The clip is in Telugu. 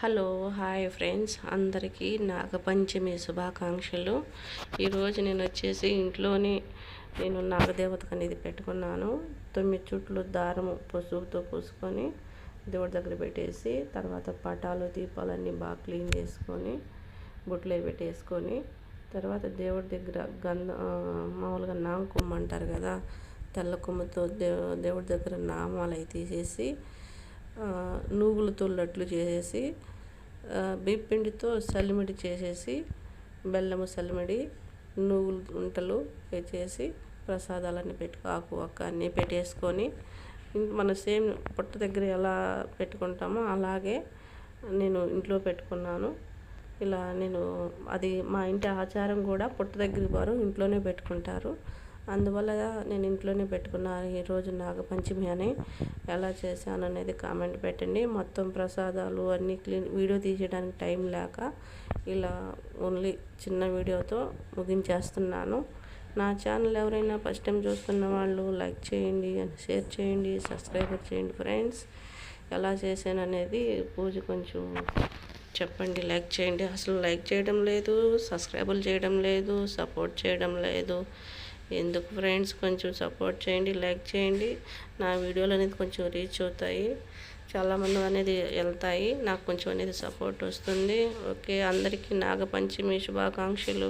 Hello hi friends. అందరికీ నాగపంచమి శుభాకాంక్షలు. ఈరోజు నేను వచ్చేసి ఇంట్లోనే నేను నాగదేవతకు అనేది పెట్టుకున్నాను. తొమ్మిది చుట్లు దారము పసుపుతో పూసుకొని దేవుడి దగ్గర పెట్టేసి తర్వాత పటాలు దీపాలన్నీ బాగా క్లీన్ చేసుకొని బుట్టలో పెట్టేసుకొని తర్వాత దేవుడి దగ్గర గంధ మామూలుగా నామ కొమ్మ అంటారు కదా తెల్ల కొమ్మతో దేవుడి దగ్గర నామాలు అవి తీసేసి నువ్వులతో లడ్లు చేసేసి బియ్యపిండితో సల్లిమిడి చేసేసి బెల్లము సల్లిమిడి నువ్వులు ఉంటలు చేసి ప్రసాదాలన్నీ పెట్టుకో ఆకు అక్క అన్నీ పెట్టేసుకొని మన సేమ్ పుట్ట దగ్గర ఎలా పెట్టుకుంటామో అలాగే నేను ఇంట్లో పెట్టుకున్నాను. ఇలా నేను అది మా ఇంటి ఆచారం కూడా పుట్ట దగ్గర వారు ఇంట్లోనే పెట్టుకుంటారు. అందువల్ల నేను ఇంట్లోనే పెట్టుకున్నాను ఈరోజు నాగపంచమి అని ఎలా చేశాను అనేది కామెంట్ పెట్టండి. మొత్తం ప్రసాదాలు అన్నీ క్లీన్ వీడియో తీసేయడానికి టైం లేక ఇలా ఓన్లీ చిన్న వీడియోతో ముగించేస్తున్నాను. నా ఛానల్ ఎవరైనా ఫస్ట్ టైం చూస్తున్న వాళ్ళు లైక్ చేయండి షేర్ చేయండి సబ్స్క్రైబర్ చేయండి ఫ్రెండ్స్. ఎలా చేశాను అనేది పూజ కొంచెం చెప్పండి. లైక్ చేయండి. అసలు లైక్ చేయడం లేదు సబ్స్క్రైబులు చేయడం లేదు సపోర్ట్ చేయడం లేదు. ఎందుకు ఫ్రెండ్స్? కొంచెం సపోర్ట్ చేయండి లైక్ చేయండి. నా వీడియోలు అనేది కొంచెం రీచ్ అవుతాయి. చాలామంది అనేది వెళ్తాయి. నాకు కొంచెం అనేది సపోర్ట్ వస్తుంది. ఓకే అందరికీ నాగపంచమి శుభాకాంక్షలు.